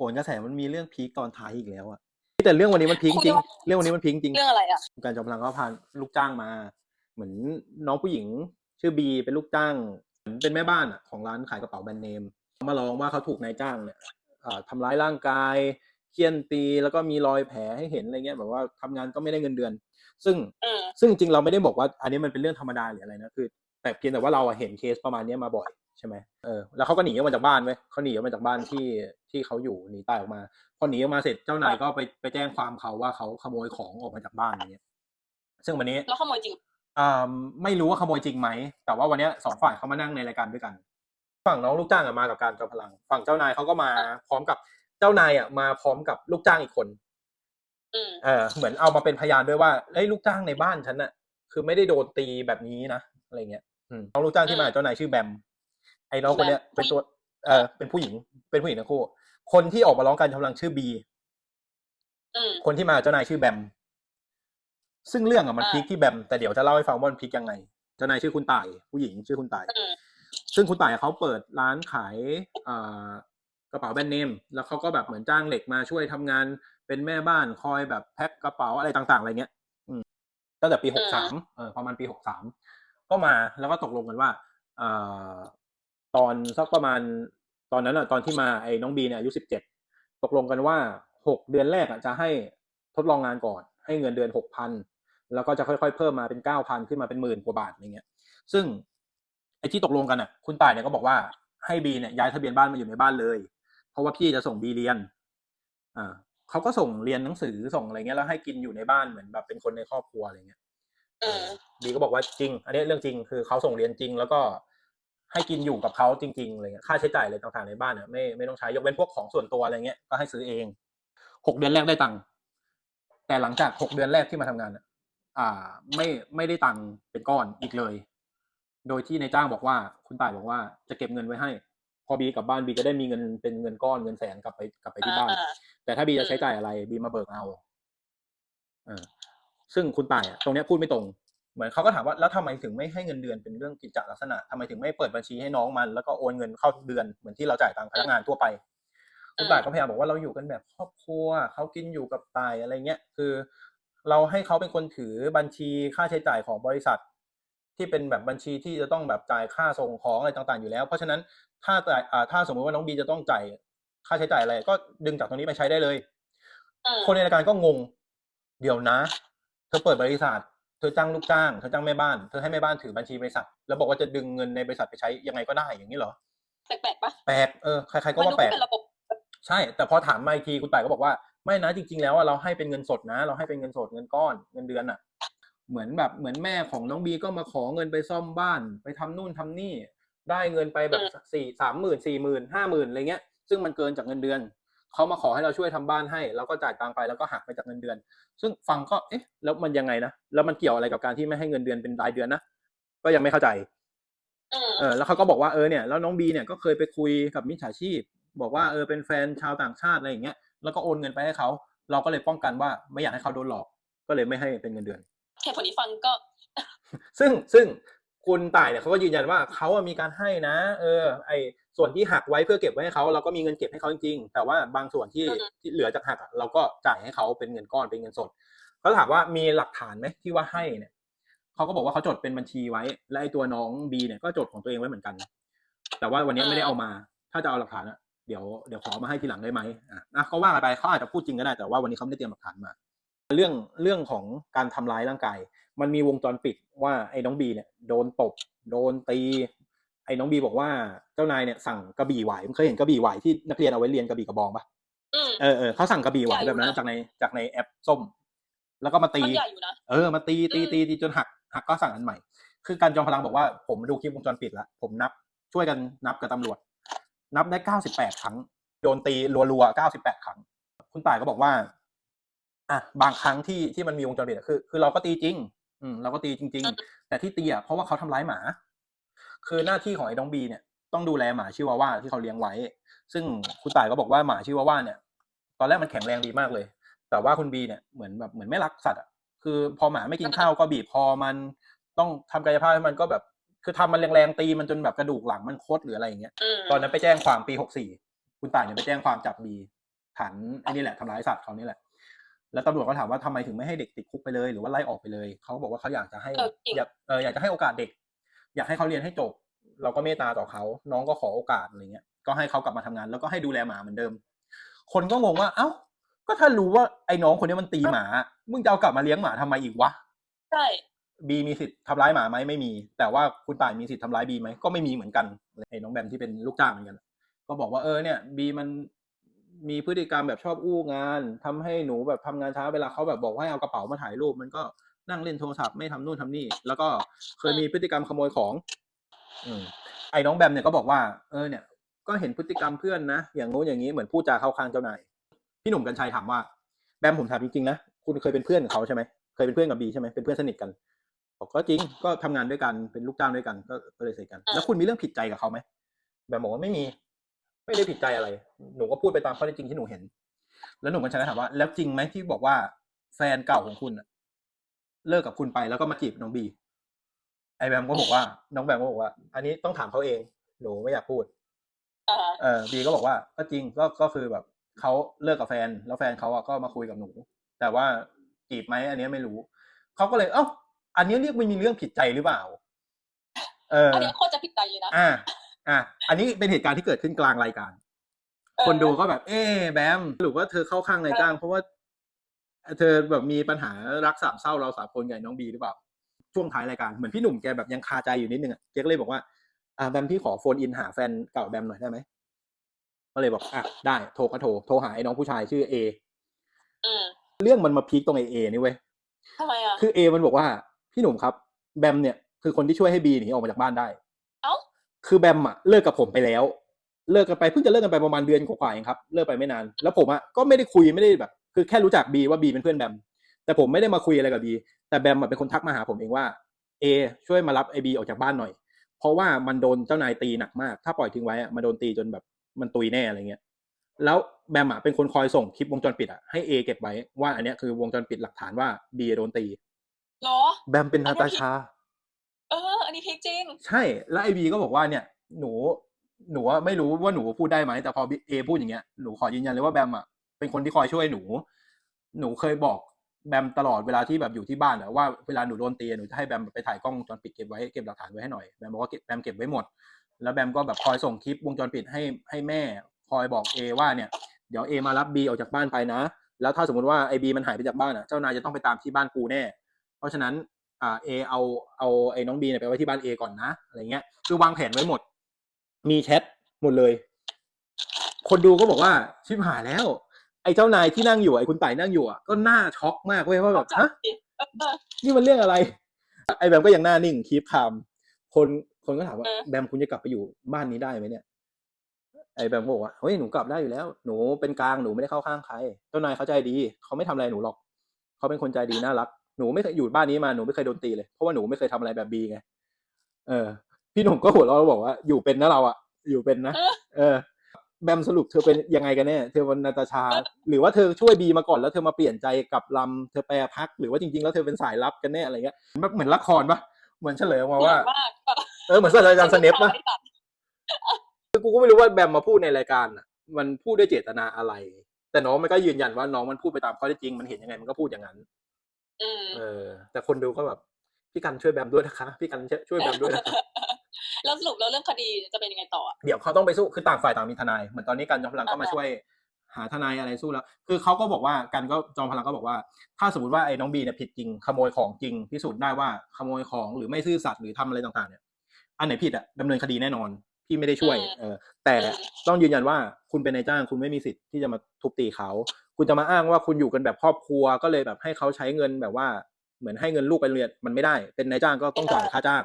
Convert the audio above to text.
หนกระแสมันมีเรื่องพีคตอนท้ายอีกแล้วอะแต่เรื่องวันนี้มันพีคจริง เรื่องวันนี้มันพีคจริง เรื่องอะไรอะการจอมพลังก็พาลูกจ้างมา เหมือนน้องผู้หญิง ชื่อบีเป็นลูกจ้างเหมือนเป็นแม่บ้านอะของร้านขายกระเป๋าแบรนด์เนมมาร้องว่าเขาถูกนายจ้างเนี่ยอ่าทำร้ายร่างกายเคี่ยนตีแล้วก็มีรอยแผลให้เห็นอะไรเงี้ยแบบว่าทำงานก็ไม่ได้เงินเดือน ซึ่งอืมซึ่งจริงๆเราไม่ได้บอกว่า อันนี้มันเป็นเรื่องธรรมดาหรืออะไรนะคือ แต่เพียงแต่ว่าเราอะเห็นเคสประมาณเนี้ยมาบ่อยใช่ไหมเออแล้วเขาก็หนีออกมาจากบ้านเว้ยเขาหนีออกมาจากบ้านที่ที่เขาอยู่หนีตายออกมา พอหนีออกมาเสร็จเจ้านายก็ไปไปแจ้งความเขาว่าเขาขโมยของออกมาจากบ้านอย่างเงี้ย ซึ่งวันนี้แล้วขโมยจริงอ่าไม่รู้ว่าขโมยจริงไหม แต่ว่าวันเนี้ยสองฝ่ายเขามานั่งในรายการด้วยกัน ฝั่งน้องลูกจ้างอะมากับการจอมพลัง ฝั่งเจ้านายเขาก็มาพร้อมกับเจ้านายอะมาพร้อมกับลูกจ้างอีกคนอืมเออเหมือนเอามาเป็นพยานด้วยว่าเอ้ยลูกจ้างในบ้านฉันน่ะ คือไม่ได้โดนตีแบบนี้นะอะไรเงี้ยอืม น้องลูกจ้างที่มากับเจ้านายชื่อแบม ไอ้น้องคนเนี้ยแบมเป็นตัวเออเป็นผู้หญิง เป็นผู้หญิงทั้งคู่ คนที่ออกมาร้องการกำลังชื่อบีอืมคนที่มากับเจ้านายชื่อแบม ซึ่งเรื่องอะมันอ่าพลิกที่แบม แต่เดี๋ยวจะเล่าให้ฟังว่ามันพลิกยังไง เจ้านายชื่อคุณต่าย ผู้หญิงชื่อคุณต่ายอืมซึ่งคุณต่ายเขาเปิดร้านขายอ่ากระเป๋าแบรนด์เนม แล้วเขาก็แบบเหมือนจ้างเหล็กมาช่วยทำงานเป็นแม่บ้านคอยแบบแพ็คกระเป๋าอะไรต่าง ๆ อะไรเงี้ยอืมตั้งแต่ปีหกสามเออประมาณปีหกสาม ก็มาแล้วก็ตกลงกันว่าอตอนสักประมาณตอนนั้นอะตอนที่มาไอ้น้องบีเนี่ยอายุสิบเจ็ดตกลงกันว่าหกเดือนแรกอะจะให้ทดลองงานก่อน ให้เงินเดือนหกพันแล้วก็จะค่อยๆเพิ่มมาเป็นเก้าพันขึ้นมาเป็นหมื่นกว่าบาทอะไรเงี้ย ซึ่งไอ้ที่ตกลงกันอะ คุณต่ายเนี่ยก็บอกว่าให้บีเนี่ยย้ายทะเบียนบ้านมาอยู่ในบ้านเลย เพราะว่าพี่จะส่งบีเรียน อ่าเขาก็ส่งเรียนหนังสือส่งอะไรเงี้ยแล้วให้กินอยู่ในบ้านเหมือนแบบเป็นคนในครอบครัวอะไรเงี้ย อืมบีก็บอกว่าจริง อันนี้เรื่องจริงคือเขาส่งเรียนจริง แล้วก็ให้กินอยู่กับเขาจริงๆอะไรเงี้ยค่าใช้จ่ายอะไรต่างๆในบ้านเนี่ยไม่ไม่ต้องใช้ยกเว้นพวกของส่วนตัวอะไรเงี้ยก็ให้ซื้อเองหกเดือนแรกได้ตังค์แต่หลังจากหกเดือนแรกที่มาทำงานอะอ่า ไม่ไม่ได้ตังค์เป็นก้อนอีกเลย โดยที่นายจ้างบอกว่า คุณต่ายบอกว่าจะเก็บเงินไว้ให้ พอบีกลับบ้านบีจะได้มีเงินเป็นเงินก้อนเงินแสนกลับไปกลับไปที่บ้านอ่าแต่ถ้าบีจะใช้จ่ายอะไรบีมาเบิกเอาเออ ซึ่งคุณต่ายอะตรงเนี้ยพูดไม่ตรง เหมือนเขาก็ถามว่าแล้วทำไมถึงไม่ให้เงินเดือนเป็นเรื่องกิจจลักษณะทำไมถึงไม่เปิดบัญชีให้น้องมัน แล้วก็โอนเงินเข้าทุกเดือนเหมือนที่เราจ่ายตังค์พนักงานทั่วไป คุณต่ายก็พยายามบอกว่าเราอยู่กันแบบครอบครัวเขากินอยู่กับตายอะไรเงี้ยคือ เราให้เขาเป็นคนถือบัญชีค่าใช้จ่ายของบริษัท ที่เป็นแบบบัญชีที่จะต้องแบบจ่ายค่าส่งของอะไรต่างๆ อยู่แล้ว เพราะฉะนั้นถ้าจ่ายอ่าถ้าสมมติว่าน้องบีจะต้องจ่ายค่าใช้จ่ายอะไรก็ดึงจากตรงนี้ไปใช้ได้เลยอืมคนในรายการก็งง เดี๋ยวนะ เธอเปิดบริษัท เธอจ้างลูกจ้าง เธอจ้างแม่บ้าน เธอให้แม่บ้านถือบัญชีบริษัท แล้วบอกว่าจะดึงเงินในบริษัทไปใช้ยังไงก็ได้อย่างนี้เหรอ แปลกๆปะแปลก เออ ใครๆก็มันว่าดูแปลไม่กเป็นระบบใช่ แต่พอถามมาอีกทีคุณต่ายก็บอกว่า ไม่นะจริง ๆ แล้วอะเราให้เป็นเงินสดนะ เราให้เป็นเงินสดเงินก้อนเงินเดือนอะเหมือนแบบเหมือนแม่ของน้องบีก็มาขอเงินไปซ่อมบ้าน ไปทำนู่นทำนี่ ได้เงินไปแบบสี่สามหมื่นสี่หมื่นห้าหมื่นอะไรเงี้ย ซึ่งมันเกินจากเงินเดือน เขามาขอให้เราช่วยทำบ้านให้เราก็จ่ายตังค์ไปแล้วก็หักไปจากเงินเดือน ซึ่งฟังก็เอ๊ะแล้วมันยังไงนะแล้วมันเกี่ยวอะไรกับการที่ไม่ให้เงินเดือนเป็นรายเดือนนะก็ยังไม่เข้าใจอืมเออแล้วเขาก็บอกว่าเออเนี่ยแล้วน้องบีเนี่ยก็เคยไปคุยกับมิจฉาชีพ บอกว่าเออเป็นแฟนชาวต่างชาติอะไรอย่างเงี้ยแล้วก็โอนเงินไปให้เขาเราก็เลยป้องกันว่าไม่อยากให้เขาโดนหลอก ก็เลยไม่ให้เป็นเงินเดือนเหตุผลที่ฟังก็ ซึ่งซึ่งคุณต่ายเนี่ยเขาก็ยืนยันว่าเขาอะมีการให้นะ เออ ไอ ส่วนที่หักไว้เพื่อเก็บไว้ให้เขาเราก็มีเงินเก็บให้เขาจริงๆ แต่ว่าบางส่วนที่อือฮึที่เหลือจากหักอะเราก็จ่ายให้เขาเป็นเงินก้อนเป็นเงินสดเขาถามว่ามีหลักฐานไหมที่ว่าให้เนี่ยเขาก็บอกว่าเขาจดเป็นบัญชีไว้ และไอตัวน้องบีเนี่ยก็จดของตัวเองไว้เหมือนกัน แต่ว่าวันนี้ไม่ได้เอามา ถ้าจะเอาหลักฐานอะเดี๋ยวเดี๋ยวขอมาให้ทีหลังได้ไหมอะนะเขาว่ากันไปเขาอาจจะพูดจริงก็ได้แต่ว่าวันนี้เขาไม่ได้เตรียมหลักฐานมาเรื่องเรื่องของการทำร้ายร่างกาย มันมีวงจรปิดว่าไอ้น้องบีเนี่ยโดนตบ โดนตีไอ้น้องบีบอกว่าเจ้านายเนี่ยสั่งกระบี่หวายมึงเคยเห็นกระบี่หวายที่นักเรียนเอาไว้เรียนกระบี่กระบองปะอืมเออเออเขาสั่งกระบี่หวายแบบนั้นใหญ่อยู่นะจากในจากในแอปส้ม แล้วก็มาตีมันใหญ่อยู่นะเออมาตีตีอืมตีตีจนหักหักก็สั่งอันใหม่ คือการจอมพลังบอกว่าผมดูคลิปวงจรปิดแล้วผมนับ ช่วยกันนับกับตำรวจ นับได้เก้าสิบแปดครั้งโดนตีรัวๆเก้าสิบแปดครั้ง คุณต่ายก็บอกว่าอะบางครั้งที่ที่มันมีวงจรปิดอะคือ คือเราก็ตีจริง อืมเราก็ตีจริงอืมๆแต่ที่ตีอะเพราะว่าเขาทำร้ายหมา คือหน้าที่ของไอ้น้องบีเนี่ยต้องดูแลหมาชิวาว่าที่เขาเลี้ยงไว้ ซึ่งคุณต่ายก็บอกว่าหมาชิวาว่าเนี่ย ตอนแรกมันแข็งแรงดีมากเลย แต่ว่าคุณบีเนี่ยเหมือนแบบเหมือนไม่รักสัตว์อะคือพอหมาไม่กินข้าวก็บีบคอมันต้องทำกายภาพให้มันก็แบบ คือทำมันแรงๆตีมันจนแบบกระดูกหลังมันคดหรืออะไรอย่างเงี้ยอืมตอนนั้นไปแจ้งความปีหกสี่คุณต่ายเนี่ยไปแจ้งความจับบีฐานไอ้นี่แหละทำร้ายสัตว์เขานี่แหละแล้วตำรวจก็ถามว่าทำไมถึงไม่ให้เด็กติดคุกไปเลย หรือว่าไล่ออกไปเลย เขาบอกว่าเขาอยากจะให้เออจริงอยากเอออยากจะให้โอกาสเด็ก อยากให้เขาเรียนให้จบ เราก็เมตตาต่อเขาน้องก็ขอโอกาสอะไรเงี้ยก็ให้เขากลับมาทำงาน แล้วก็ให้ดูแลหมาเหมือนเดิม คนก็งงว่า เอ้า ก็ถ้ารู้ว่าไอ้น้องคนนี้มันตีหมา มึงจะเอากลับมาเลี้ยงหมาทำไมอีกวะใช่บีมีสิทธิ์ทำร้ายหมาไหมไม่มี แต่ว่าคุณต่ายมีสิทธิ์ทำร้ายบีไหมก็ไม่มีเหมือนกันไอ้น้องแบมที่เป็นลูกจ้างเหมือนกัน ก็บอกว่าเออเนี่ยบีมันมีพฤติกรรมแบบชอบอู้งานทำให้หนูแบบทำงานช้าเวลาเขาแบบบอกว่าให้เอากระเป๋ามาถ่ายรูปมันก็ นั่งเล่นโทรศัพท์ไม่ทำนู่นทำนี่ แล้วก็เคยมีพฤติกรรมขโมยของ อืมไอ้น้องแบมเนี่ยก็บอกว่า เออเนี่ย ก็เห็นพฤติกรรมเพื่อนนะ อย่างโน้นอย่างนี้เหมือนพูดจาเข้าข้างเจ้านาย พี่หนุ่มกัญชัยถามว่า แบมผมถามจริงๆนะ คุณเคยเป็นเพื่อนกับเขาใช่ไหมเคยเป็นเพื่อนกับบีใช่ไหมเป็นเพื่อนสนิทกันบอกก็จริง ก็ทำงานด้วยกัน เป็นลูกจ้างด้วยกันก็ก็เลยสนิทกัน แล้วคุณมีเรื่องผิดใจกับเขาไหมแบมบอกว่าไม่มี ไม่ได้ผิดใจอะไร หนูก็พูดไปตามข้อเท็จจริงที่หนูเห็น แล้วหนุ่มกัญชัยก็ถามว่า แล้วจริงไหมที่บอกว่าแฟนเก่าของคุณน่ะ เลิกกับคุณไปแล้วก็มาจีบน้องบีไอแบมก็บอกว่า น้องแบมก็บอกว่า อันนี้ต้องถามเขาเอง หนูไม่อยากพูดอ่าฮะเออบีก็บอกว่า ก็จริงก็ก็คือแบบเขาเลิกกับแฟน แล้วแฟนเขาอะก็มาคุยกับหนู แต่ว่าจีบไหมอันเนี้ยไม่รู้เขาก็เลย เอ้าอันนี้เรียกไม่มีเรื่องผิดใจหรือเปล่า เอออันนี้โคตรจะผิดใจเลยนะอ่าอะอันนี้เป็นเหตุการณ์ที่เกิดขึ้นกลางรายการเออคนดูก็แบบ เอ๊ะแบมหรือว่าเธอเข้าข้างนายจ้างเพราะว่า เธอแบบมีปัญหารักสามเศร้าเราสามคนกับน้องบีหรือเปล่าช่วงท้ายรายการเหมือนพี่หนุ่มแกแบบยังคาใจอยู่นิดนึงอะแกก็เลยบอกว่าอ่าแบมพี่ขอโฟนอินหาแฟนเก่าแบมหน่อยได้ไหมก็เลยบอกอะได้โทรก็โทรโทรหาไอ้น้องผู้ชายชื่อเออืมเรื่องมันมาพีคตรงไอเอนี่เว้ยทำไมอะคือเอมันบอกว่าพี่หนุ่มครับ แบมเนี่ยคือคนที่ช่วยให้บีหนีออกมาจากบ้านได้ เอ้าคือแบมอะเลิกกับผมไปแล้ว เลิกกันไปเพิ่งจะเลิกกันไปประมาณเดือนกว่าๆเองครับ เลิกไปไม่นาน แล้วผมอะก็ไม่ได้คุยไม่ได้แบบ คือแค่รู้จักบีว่าบีเป็นเพื่อนแบมแต่ผมไม่ได้มาคุยอะไรกับบีแต่แบมอะเป็นคนทักมาหาผมเองว่าเอช่วยมารับไอบีออกจากบ้านหน่อย เพราะว่ามันโดนเจ้านายตีหนักมาก ถ้าปล่อยทิ้งไว้อะมันโดนตีจนแบบมันตุยแน่อะไรเงี้ยแล้วแบมอะเป็นคนคอยส่งคลิปวงจรปิดอะให้เอเก็บไว้ว่าอันเนี้ยคือวงจรปิดหลักฐานว่าบีโดนตีเหรอแบมเป็นนาตาชา เออ อันนี้พีคจริง ใช่ แล้วไอบีก็บอกว่าเนี่ย หนู หนูว่าไม่รู้ว่าหนูพูดได้ไหม แต่พอเอพูดอย่างเงี้ย หนูขอยืนยันเลยว่าแบมอะ เป็นคนที่คอยช่วยหนู หนูเคยบอกแบมตลอดเวลาที่แบบอยู่ที่บ้านอะว่าเวลาหนูโดนตีหนูจะให้แบมไปถ่ายกล้องวงจรปิดเก็บไว้เก็บหลักฐานไว้ให้หน่อยแบมบอกว่าแบมเก็บไว้หมด แล้วแบมก็แบบคอยส่งคลิปวงจรปิดให้ให้แม่ คอยบอกเอว่าเนี่ยเดี๋ยวเอมารับบีออกจากบ้านไปนะ แล้วถ้าสมมติว่าไอบีมันหายไปจากบ้านอะเจ้านายจะต้องไปตามที่บ้านกูแน่ เพราะฉะนั้นอ่าเอเอาเอาไอ้น้องบีเนี่ยไปไว้ที่บ้านเอก่อนนะอะไรเงี้ยคือวางแผนไว้หมด มีแชทหมดเลย คนดูก็บอกว่าชิบหายแล้ว ไอ้เจ้านายที่นั่งอยู่ไอ้คุณไต่นั่งอยู่อะก็น่าช็อกมากเว้ยว่าแบบฮะเออนี่มันเรื่องอะไร ไอ้แบมก็ยังหน้านิ่งคีบคามคนคนก็ถามว่าเออแบมคุณจะกลับไปอยู่บ้านนี้ได้ไหมเนี่ย ไอ้แบมก็บอกว่าเฮ้ยหนูกลับได้อยู่แล้ว หนูเป็นกลางหนูไม่ได้เข้าข้างใครเจ้านายเขาใจดีเขาไม่ทำอะไรหนูหรอกเขาเป็นคนใจดีน่ารักหนูไม่เคยอยู่บ้านนี้มาหนูไม่เคยโดนตีเลยเพราะว่าหนูไม่เคยทำอะไรแบบบีไงเออ พี่หนุ่มก็หัวเราะแล้วบอกว่า อยู่เป็นนะเราอะอยู่เป็นนะเออเออ แบมสรุปเธอเป็นยังไงกันแน่เธอเป็นนาตาชา หรือว่าเธอช่วยบีมาก่อนแล้วเธอมาเปลี่ยนใจกับลำเธอแปรพัก หรือว่าจริงๆ แล้วเธอเป็นสายลับกันแน่อะไรเงี้ยมันเหมือนละครปะเหมือนเฉลยออกมาว่าเหมือนมากเออเออเหมือนศาสตราจารย์สเนปปะไม่ตัดคือกูก็ไม่รู้ว่าแบมมาพูดในรายการน่ะมันพูดด้วยเจตนาอะไร แต่น้องมันก็ยืนยันว่าน้องมันพูดไปตามข้อเท็จจริงมันเห็นยังไงมันก็พูดอย่างนั้นอืมเออ แต่คนดูก็แบบพี่กันช่วยแบมด้วยนะคะ พี่กันช่วยแบมด้วยนะคะ แล้วสรุปแล้วเรื่องคดีจะเป็นยังไงต่ออะเดี๋ยวเขาต้องไปสู้คือต่างฝ่ายต่างมีทนายเหมือนตอนนี้กันจอมพลังก็มาอ่าฮะช่วยหาทนายอะไรสู้แล้ว คือเขาก็บอกว่ากันก็จอมพลังก็บอกว่า ถ้าสมมติว่าไอ้น้องบีเนี่ยผิดจริง ขโมยของจริงพิสูจน์ได้ว่าขโมยของหรือไม่ซื่อสัตย์หรือทำอะไรต่างๆ เนี่ย อันไหนผิดอะดำเนินคดีแน่นอนพี่ไม่ได้ช่วย เออ แต่ต้องยืนยันว่าคุณเป็นนายจ้างคุณไม่มีสิทธิ์ที่จะมาทุบตีเขา คุณจะมาอ้างว่าคุณอยู่กันแบบครอบครัวก็เลยแบบให้เขาใช้เงินแบบว่าเหมือนให้เงินลูกไปโรงเรียนมันไม่ได้ เป็นนายจ้างก็ต้องจ่ายค่าจ้าง